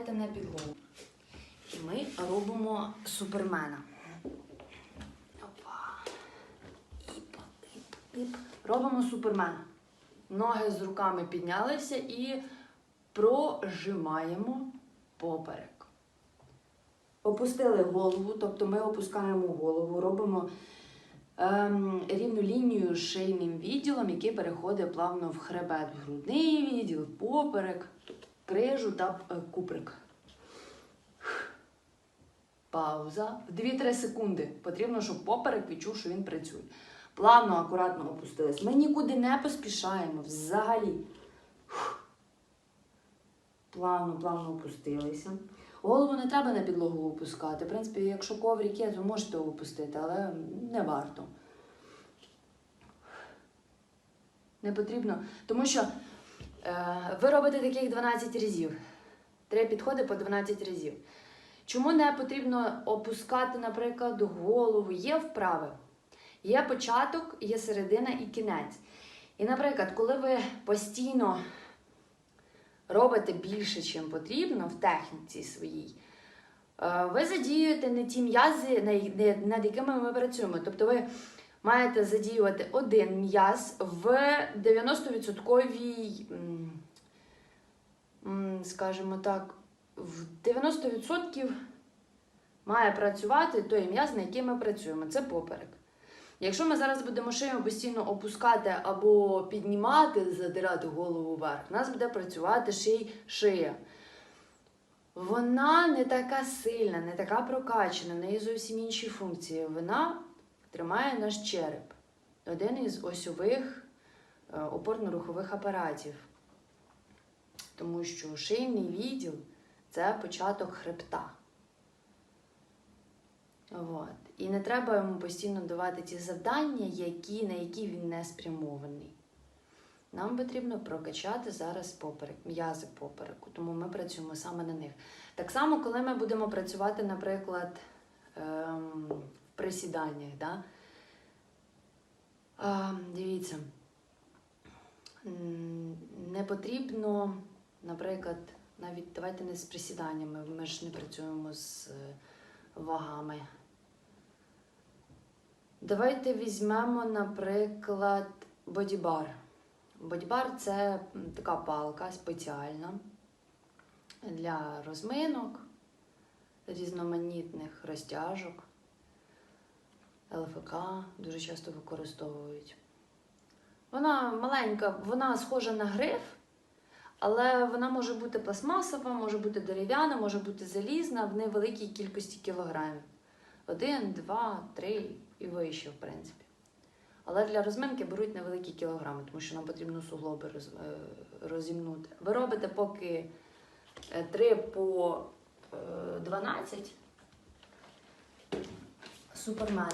опускайте на підлогу. І ми робимо супермена. Опа. Іп, іп, іп. Робимо супермена. Ноги з руками піднялися і прожимаємо поперек. Опустили голову, тобто ми опускаємо голову, робимо ем, рівну лінію з шийним відділом, який переходить плавно в хребет, в грудний відділ, поперек, крижу та е, куприк. Пауза. В 2-3 секунди. Потрібно, щоб поперек відчув, що він працює. Плавно, акуратно опустились. Ми нікуди не поспішаємо взагалі. Плавно, плавно опустилися. Голову не треба на підлогу опускати. В принципі, якщо коврик є, то можете опустити, але не варто. Не потрібно. Тому що ви робите таких 12 разів. Три підходи по 12 разів. Чому не потрібно опускати, наприклад, голову? Є вправи. Є початок, є середина і кінець. І, наприклад, коли ви постійно робите більше, чим потрібно в техніці своїй, е, ви задіюєте не ті м'язи, над якими ми працюємо. Тобто ви маєте задіювати один м'яз в 90%, м, м, скажімо так, в 90% має працювати той м'яз, на який ми працюємо. Це поперек. Якщо ми зараз будемо шию постійно опускати або піднімати, задирати голову вверх, у нас буде працювати ще й шия. Вона не така сильна, не така прокачана, в неї зовсім інші функції. Вона тримає наш череп, один із осьових е, опорно-рухових апаратів. Тому що шийний відділ це початок хребта. От. І не треба йому постійно давати ті завдання, які, на які він не спрямований. Нам потрібно прокачати зараз поперек, м'язи попереку, тому ми працюємо саме на них. Так само, коли ми будемо працювати, наприклад, ем, присіданнях. Да? А, дивіться, не потрібно, наприклад, навіть давайте не з присіданнями, ми ж не працюємо з е, вагами. Давайте візьмемо, наприклад, бодібар. Бодібар це така палка спеціальна для розминок, різноманітних розтяжок. ЛФК дуже часто використовують. Вона маленька, вона схожа на гриф, але вона може бути пластмасова, може бути дерев'яна, може бути залізна в невеликій кількості кілограмів. Один, два, три і вище, в принципі. Але для розминки беруть невеликі кілограми, тому що нам потрібно суглоби е, розімнути. Ви робите поки 3 по е, 12 супермена.